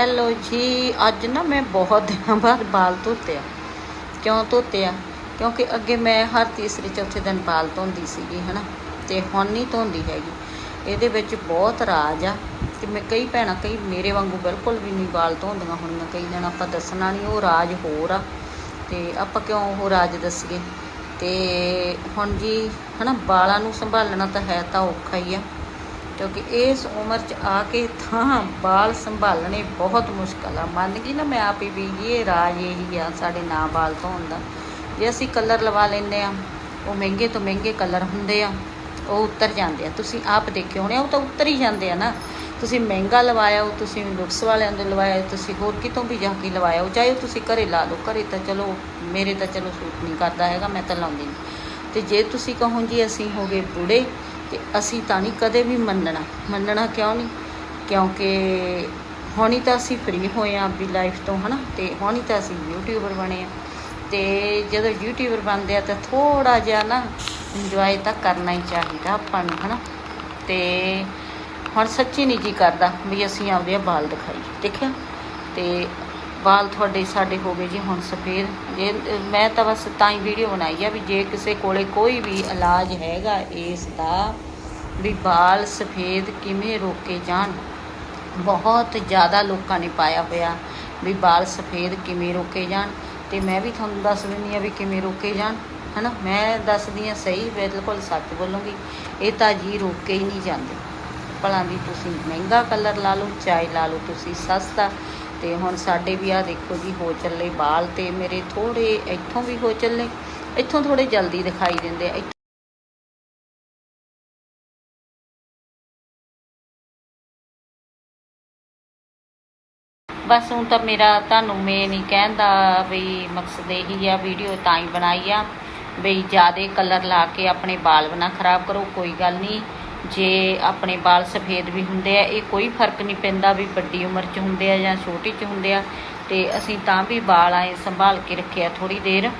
Hello ਜੀ ਅੱਜ ਨਾ ਮੈਂ ਬਹੁਤ ਦਿਨਾਂ ਬਾਅਦ ਬਾਲ ਧੋਤੇ ਆ। ਕਿਉਂ ਧੋਤੇ ਆ? ਕਿਉਂਕਿ ਅੱਗੇ ਮੈਂ ਹਰ ਤੀਸਰੇ ਚੌਥੇ ਦਿਨ ਬਾਲ ਧੋਂਦੀ ਸੀਗੀ, ਹਨਾ? ਤੇ ਹੁਣ ਨਹੀਂ ਧੋਂਦੀ ਹੈਗੀ। ਇਹਦੇ ਵਿੱਚ ਬਹੁਤ ਰਾਜ ਆ ਤੇ ਮੈਂ ਕਈ ਭੈਣਾਂ, ਕਈ ਮੇਰੇ ਵਾਂਗੂ ਬਿਲਕੁਲ ਵੀ ਨਹੀਂ ਬਾਲ ਧੋਂਦੀਆਂ ਹੋਣੀਆਂ। ਕਈ ਦਿਨ ਆਪਾਂ ਦੱਸਣਾ ਨਹੀਂ, ਉਹ ਰਾਜ ਹੋਰ ਆ। ਤੇ ਆਪਾਂ ਕਿਉਂ ਉਹ ਰਾਜ ਦੱਸੀਏ? ਤੇ ਹੁਣ ਜੀ, ਹਨਾ, ਬਾਲਾਂ ਨੂੰ ਸੰਭਾਲਣਾ ਤਾਂ ਹੈ ਤਾਂ ਔਖਾ ਹੀ ਆ। ਕਿਉਂਕਿ ਇਸ ਉਮਰ 'ਚ ਆ ਕੇ ਥਾਂ ਬਾਲ ਸੰਭਾਲਣੇ ਬਹੁਤ ਮੁਸ਼ਕਲ ਆ। ਮੰਨ ਗਈ ਨਾ ਮੈਂ ਆਪ ਹੀ ਵੀ ਇਹ ਰਾਜ ਇਹੀ ਆ ਸਾਡੇ ਨਾਂ ਬਾਲ ਧੋਣ ਦਾ ਜੇ ਅਸੀਂ ਕਲਰ ਲਵਾ ਲੈਂਦੇ ਆ ਉਹ ਮਹਿੰਗੇ ਤੋਂ ਮਹਿੰਗੇ ਕਲਰ ਹੁੰਦੇ ਆ ਉਹ ਉੱਤਰ ਜਾਂਦੇ ਆ। ਤੁਸੀਂ ਆਪ ਦੇਖੇ ਹੋਣੇ ਆ, ਉਹ ਤਾਂ ਉੱਤਰ ਹੀ ਜਾਂਦੇ ਆ ਨਾ। ਤੁਸੀਂ ਮਹਿੰਗਾ ਲਵਾਇਆ ਉਹ ਤੁਸੀਂ ਲੁਕਸ ਵਾਲਿਆਂ ਤੋਂ ਲਵਾਇਆ ਤੁਸੀਂ ਹੋਰ ਕਿਤੋਂ ਵੀ ਜਾ ਕੇ ਲਵਾਇਆ ਉਹ ਚਾਹੇ ਉਹ ਤੁਸੀਂ ਘਰੇ ਲਾ ਲਓ। ਘਰੇ ਤਾਂ ਚਲੋ ਮੇਰੇ ਤਾਂ ਚਲੋ ਸੂਟ ਨਹੀਂ ਕਰਦਾ ਹੈਗਾ ਮੈਂ ਤਾਂ ਲਾਉਂਦੀ ਨਹੀਂ ਤੇ ਜੇ ਤੁਸੀਂ ਕਹੋ ਜੀ ਅਸੀਂ ਹੋ ਗਏ ਬੁੜੇ ਤੇ ਅਸੀਂ ਤਾਂ ਨਹੀਂ ਕਦੇ ਵੀ ਮੰਨਣਾ। ਮੰਨਣਾ ਕਿਉਂ ਨਹੀਂ? ਕਿਉਂਕਿ ਹੁਣੀ ਤਾਂ ਅਸੀਂ ਫ੍ਰੀ ਹੋਏ ਆ ਆਪਣੀ ਲਾਈਫ ਤੋਂ, ਹਨਾ? ਤੇ ਹੁਣੀ ਤਾਂ ਅਸੀਂ ਯੂਟਿਊਬਰ ਬਣੇ ਆ ਤੇ ਜਦੋਂ ਯੂਟਿਊਬਰ ਬਣਦੇ ਆ ਤਾਂ ਥੋੜਾ ਜਿਹਾ ਨਾ ਇੰਜੋਏ ਤਾਂ ਕਰਨਾ ਹੀ ਚਾਹੀਦਾ ਆਪਾਂ ਨੂੰ, ਹਨਾ? ਤੇ ਹੁਣ ਸੱਚੀ ਨਹੀਂ ਜੀ ਕਰਦਾ ਵੀ ਅਸੀਂ ਆਪਦੇ ਵਾਲ ਦਿਖਾਈ ਦੇਖਿਆ? ਤੇ ਵਾਲ ਤੁਹਾਡੇ ਸਾਡੇ ਹੋ ਗਏ ਜੀ, ਹੁਣ ਸਫੇਦ। ਜੇ, ਮੈਂ ਤਾਂ ਬਸ ਤਾਂ ਹੀ ਵੀਡੀਓ ਬਣਾਈ ਆ ਵੀ ਜੇ ਕਿਸੇ ਕੋਲੇ ਕੋਈ ਵੀ ਇਲਾਜ ਹੈਗਾ, ਇਸ ਦਾ ਵੀ ਵਾਲ ਸਫੇਦ ਕਿਵੇਂ ਰੋਕੇ ਜਾਣ। ਬਹੁਤ ਜ਼ਿਆਦਾ ਲੋਕਾਂ ਨੇ ਪਾਇਆ ਹੋਇਆ ਵੀ ਵਾਲ ਸਫੇਦ ਕਿਵੇਂ ਰੋਕੇ ਜਾਣ। ਤੇ ਮੈਂ ਵੀ ਤੁਹਾਨੂੰ ਦੱਸ ਦਿੰਦੀ ਆ ਵੀ ਕਿਵੇਂ ਰੋਕੇ ਜਾਣ, ਹਨਾ? ਮੈਂ ਦੱਸਦੀ ਆ ਸਹੀ, ਬਿਲਕੁਲ ਸੱਚ ਬੋਲੂੰਗੀ। ਇਹ ਤਾਂ ਜੀ ਰੋਕੇ ਹੀ ਨਹੀਂ ਜਾਂਦੇ। ਭਲਾ ਵੀ ਤੁਸੀਂ ਮਹਿੰਗਾ ਕਲਰ ਲਾ ਲਓ, ਚਾਹੇ ਲਾ ਲਓ ਤੁਸੀਂ ਸਸਤਾ। ਤੇ ਹੁਣ ਸਾਡੇ ਵੀ ਆ ਦੇਖੋ ਜੀ ਹੋ ਚੱਲੇ ਬਾਲ ਤੇ ਮੇਰੇ ਥੋੜੇ ਇੱਥੋਂ ਵੀ ਹੋ ਚੱਲੇ ਇੱਥੋਂ ਥੋੜੇ ਜਲਦੀ ਦਿਖਾਈ ਦਿੰਦੇ ਆ ਬਸ ਹੁਣ ਤਾਂ ਮੇਰਾ ਤੁਹਾਨੂੰ ਮੈਂ ਨਹੀਂ ਕਹਿੰਦਾ ਵੀ ਮਕਸਦ ਇਹੀ ਆ, ਵੀਡੀਓ ਤਾਂ ਹੀ ਬਣਾਈ ਆ ਵੀ ਜਿਆਦੇ ਕਲਰ ਲਾ ਕੇ ਆਪਣੇ ਵਾਲ ਬਣਾ ਖਰਾਬ ਕਰੋ, ਕੋਈ ਗੱਲ ਨਹੀਂ। ਜੇ ਆਪਣੇ ਵਾਲ ਸਫੇਦ ਵੀ ਹੁੰਦੇ ਆ, ਇਹ ਕੋਈ ਫ਼ਰਕ ਨਹੀਂ ਪੈਂਦਾ ਵੀ ਵੱਡੀ ਉਮਰ 'ਚ ਹੁੰਦੇ ਆ ਜਾਂ ਛੋਟੀ 'ਚ ਹੁੰਦੇ ਆ। ਤੇ ਅਸੀਂ ਤਾਂ ਵੀ ਵਾਲ ਆਏ ਸੰਭਾਲ ਕੇ ਰੱਖਿਆ ਥੋੜੀ ਦੇਰ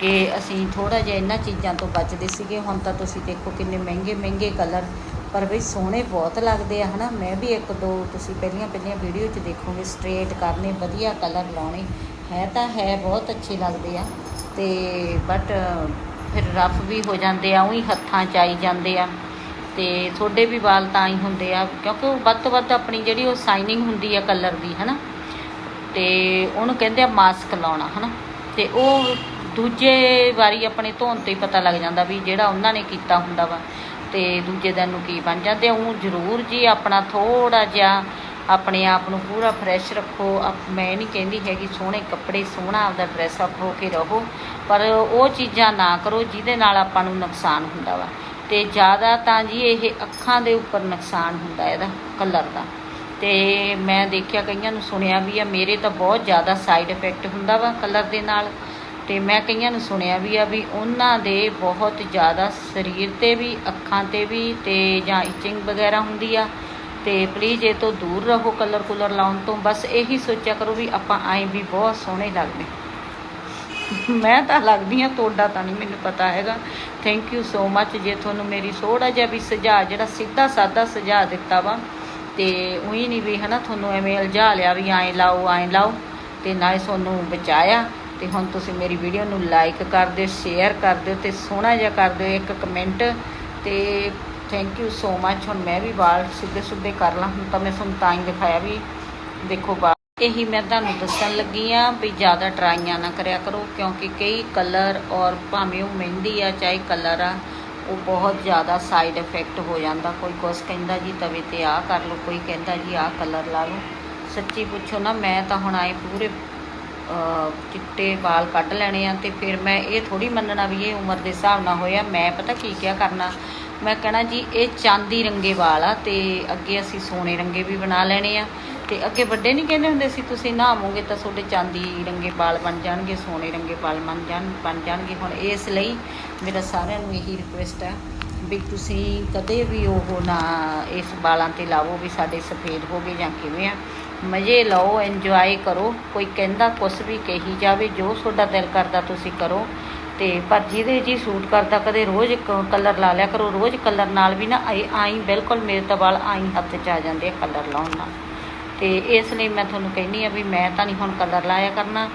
ਕਿ ਅਸੀਂ ਥੋੜਾ ਜਿਹਾ ਇਹਨਾਂ ਚੀਜ਼ਾਂ ਤੋਂ ਬਚਦੇ ਸੀਗੇ। ਹੁਣ ਤਾਂ ਤੁਸੀਂ ਦੇਖੋ ਕਿੰਨੇ ਮਹਿੰਗੇ ਮਹਿੰਗੇ ਕਲਰ, ਪਰ ਵੀ ਸੋਹਣੇ ਬਹੁਤ ਲੱਗਦੇ ਆ, ਹਨਾ? ਮੈਂ ਵੀ ਇੱਕ ਦੋ ਤੁਸੀਂ ਪਹਿਲੀਆਂ ਪਹਿਲੀਆਂ ਵੀਡੀਓ 'ਚ ਦੇਖੋਗੇ ਸਟ੍ਰੇਟ ਕਰਨੇ, ਵਧੀਆ ਕਲਰ ਲਾਉਣੇ, ਹੈ ਤਾਂ ਹੈ, ਬਹੁਤ ਅੱਛੇ ਲੱਗਦੇ ਆ। ਤੇ ਬਟ ਫਿਰ ਰਫ ਵੀ ਹੋ ਜਾਂਦੇ ਆ, ਉਹੀ ਹੱਥਾਂ 'ਚ ਆਈ ਜਾਂਦੇ ਆ। ਤੇ ਤੁਹਾਡੇ ਵੀ ਵਾਲ ਤਾਂ ਹੀ ਹੁੰਦੇ ਆ, ਕਿਉਂਕਿ ਉਹ ਵੱਧ ਤੋਂ ਵੱਧ ਆਪਣੀ ਜਿਹੜੀ ਉਹ ਸਾਈਨਿੰਗ ਹੁੰਦੀ ਆ ਕਲਰ ਦੀ, ਹਨਾ? ਤੇ ਉਹਨੂੰ ਕਹਿੰਦੇ ਆ ਮਾਸਕ ਲਾਉਣਾ, ਹਨਾ? ਤੇ ਉਹ ਦੂਜੇ ਵਾਰੀ ਆਪਣੇ ਧੋਣ ਤੇ ਹੀ ਪਤਾ ਲੱਗ ਜਾਂਦਾ ਵੀ ਜਿਹੜਾ ਉਹਨਾਂ ਨੇ ਕੀਤਾ ਹੁੰਦਾ ਵਾ, ਤੇ ਦੂਜੇ ਦਿਨ ਨੂੰ ਕੀ ਬਣ ਜਾਂਦੇ ਆ? ਉਹ ਜ਼ਰੂਰ ਜੀ ਆਪਣਾ ਥੋੜਾ ਜਿਹਾ ਆਪਣੇ ਆਪ ਨੂੰ ਪੂਰਾ ਫਰੈਸ਼ ਰੱਖੋ। ਆਪ- ਮੈਂ ਨਹੀਂ ਕਹਿੰਦੀ ਹੈਗੀ ਸੋਹਣੇ ਕੱਪੜੇ, ਸੋਹਣਾ ਆਪਦਾ ਡਰੈਸ ਅਪ ਹੋ ਕੇ ਰਹੋ, ਪਰ ਉਹ ਚੀਜ਼ਾਂ ਨਾ ਕਰੋ ਜਿਹਦੇ ਨਾਲ ਆਪਾਂ ਨੂੰ ਨੁਕਸਾਨ ਹੁੰਦਾ ਵਾ। ਤੇ ਜ਼ਿਆਦਾ ਤਾਂ ਜੀ ਇਹ ਅੱਖਾਂ ਦੇ ਉੱਪਰ ਨੁਕਸਾਨ ਹੁੰਦਾ ਇਹਦਾ, ਕਲਰ ਦਾ। ਤੇ ਮੈਂ ਦੇਖਿਆ ਕਈਆਂ ਨੂੰ ਸੁਣਿਆ ਵੀ ਆ, ਮੇਰੇ ਤਾਂ ਬਹੁਤ ਜ਼ਿਆਦਾ ਸਾਈਡ ਇਫੈਕਟ ਹੁੰਦਾ ਵਾ ਕਲਰ ਦੇ ਨਾਲ। ਤੇ ਮੈਂ ਕਈਆਂ ਨੂੰ ਸੁਣਿਆ ਵੀ ਆ ਵੀ ਉਹਨਾਂ ਦੇ ਬਹੁਤ ਜ਼ਿਆਦਾ ਸਰੀਰ ਤੇ ਵੀ, ਅੱਖਾਂ ਤੇ ਵੀ ਤੇ ਜਾਂ ਇਚਿੰਗ ਵਗੈਰਾ ਹੁੰਦੀ ਆ। ਤੇ ਪਲੀਜ਼ ਇਹ ਤੋਂ ਦੂਰ ਰਹੋ ਕਲਰ ਕੁਲਰ ਲਾਉਣ ਤੋਂ। ਬਸ ਇਹੀ ਸੋਚਿਆ ਕਰੋ ਵੀ ਆਪਾਂ ਆਏ ਵੀ ਬਹੁਤ ਸੋਹਣੇ ਲੱਗਦੇ। ਮੈਂ ਤਾਂ ਲੱਗਦੀ ਆ ਤੁਹਾਡਾ ਤਾਂ ਨਹੀਂ ਮੈਨੂੰ ਪਤਾ ਹੈਗਾ। ਥੈਂਕ ਯੂ ਸੋ ਮੱਚ ਜੇ ਤੁਹਾਨੂੰ ਮੇਰੀ ਥੋੜਾ ਜਿਹਾ ਵੀ ਸੁਝਾਅ, ਜਿਹੜਾ ਸਿੱਧਾ ਸਾਦਾ ਸੁਝਾਅ ਦਿੱਤਾ ਵਾ, ਤੇ ਉਹੀ ਨਹੀਂ ਵੀ ਹਨਾ ਤੁਹਾਨੂੰ ਐਵੇਂ ਉਲਝਾ ਲਿਆ ਵੀ ਐਂ ਲਾਓ ਐਂ ਲਾਓ, ਤੇ ਨਾਲੇ ਤੁਹਾਨੂੰ ਬਚਾਇਆ। ਤੇ ਹੁਣ ਤੁਸੀਂ ਮੇਰੀ ਵੀਡੀਓ ਨੂੰ ਲਾਈਕ ਕਰ ਦਿਓ ਸ਼ੇਅਰ ਕਰ ਦਿਓ, ਤੇ ਸੋਹਣਾ ਜਿਹਾ ਕਰ ਦਿਓ ਇੱਕ ਕਮੈਂਟ ਤੇ ਥੈਂਕ ਯੂ ਸੋ ਮੱਚ ਹੁਣ ਮੈਂ ਵੀ ਵਾਲ ਸਿੱਧੇ ਸਿੱਧੇ ਕਰ ਲਾਂ। ਹੁਣ ਤਾਂ ਮੈਂ ਤੁਹਾਨੂੰ ਤਾਂ ਹੀ ਦਿਖਾਇਆ ਵੀ ਦੇਖੋ ਵਾਲ ਇਹੀ ਮੈਂ ਤੁਹਾਨੂੰ ਦੱਸਣ ਲੱਗੀ ਆ ਵੀ ਜ਼ਿਆਦਾ ਟਰਾਈਆਂ ਨਾ ਕਰਿਆ ਕਰੋ, ਕਿਉਂਕਿ ਕਈ ਕਲਰ ਔਰ ਭਾਵੇਂ ਉਹ ਮਹਿੰਦੀ ਆ, ਚਾਹੇ ਕਲਰ ਆ, ਉਹ ਬਹੁਤ ਜ਼ਿਆਦਾ ਸਾਈਡ ਇਫੈਕਟ ਹੋ ਜਾਂਦਾ। ਕੋਈ ਕੁਛ ਕਹਿੰਦਾ ਜੀ ਤਵੇ ਤੇ ਆਹ ਕਰ ਲਓ, ਕੋਈ ਕਹਿੰਦਾ ਜੀ ਆਹ ਕਲਰ ਲਾ ਲਓ। ਸੱਚੀ ਪੁੱਛੋ ਨਾ, ਮੈਂ ਤਾਂ ਹੁਣ ਆਏ ਪੂਰੇ ਚਿੱਟੇ ਵਾਲ ਕੱਢ ਲੈਣੇ ਆ ਤੇ ਫਿਰ ਮੈਂ ਇਹ ਥੋੜੀ ਮੰਨਣਾ ਵੀ ਇਹ ਉਮਰ ਦੇ ਹਿਸਾਬ ਨਾਲ ਹੋਇਆ, ਮੈਂ ਪਤਾ ਕੀ ਕਿਆ ਕਰਨਾ? ਮੈਂ ਕਹਣਾ ਜੀ, ਇਹ ਚਾਂਦੀ ਰੰਗੇ ਵਾਲ ਆ ਤੇ ਅੱਗੇ ਅਸੀਂ ਸੋਨੇ ਰੰਗੇ ਵੀ ਬਣਾ ਲੈਣੇ ਆ। ਤੇ ਅੱਗੇ ਵੱਡੇ ਨਹੀਂ ਕਹਿੰਦੇ ਹੁੰਦੇ ਸੀ, ਤੁਸੀਂ ਨਹਾਵੋਗੇ ਤਾਂ ਤੁਹਾਡੇ ਚਾਂਦੀ ਰੰਗੇ ਵਾਲ ਬਣ ਜਾਣਗੇ, ਸੋਨੇ ਰੰਗੇ ਵਾਲ ਬਣ ਜਾਣ, ਬਣ ਜਾਣਗੇ। ਹੁਣ ਇਸ ਲਈ ਮੇਰਾ ਸਾਰਿਆਂ ਨੂੰ ਇਹੀ ਰਿਕੁਐਸਟ ਹੈ ਵੀ ਤੁਸੀਂ ਕਦੇ ਵੀ ਉਹ ਨਾ ਇਸ ਵਾਲਾਂ ਤੇ ਲਾਵੋ ਵੀ ਸਾਡੇ ਸਫੇਦ ਹੋ ਗਏ ਜਾਂ ਕਿਵੇਂ ਆ। ਮਜ਼ੇ ਲਓ ਇੰਜੋਏ ਕਰੋ। ਕੋਈ ਕਹਿੰਦਾ ਕੁਛ ਵੀ ਕਹੀ ਜਾਵੇ, ਜੋ ਤੁਹਾਡਾ ਦਿਲ ਕਰਦਾ ਤੁਸੀਂ ਕਰੋ। ਤੇ ਪਰ ਜਿਹਦੇ ਜੀ ਸੂਟ ਕਰਦਾ ਕਦੇ ਰੋਜ਼ ਕਲਰ ਲਾ ਲਿਆ ਕਰੋ, ਰੋਜ਼ ਕਲਰ ਨਾਲ ਵੀ ਨਾ ਆਈ ਆਈ ਬਿਲਕੁਲ ਮੇਰੇ ਤਾਂ ਵਾਲ ਆਈ ਹੱਥ 'ਚ ਆ ਜਾਂਦੇ ਆ ਕਲਰ ਲਾਉਣ ਨਾਲ। ਤੇ ਇਸ ਲਈ ਮੈਂ ਤੁਹਾਨੂੰ ਕਹਿੰਨੀ ਆ ਵੀ ਮੈਂ ਤਾਂ ਨਹੀਂ ਹੁਣ ਕਲਰ ਲਾਇਆ ਕਰਨਾ।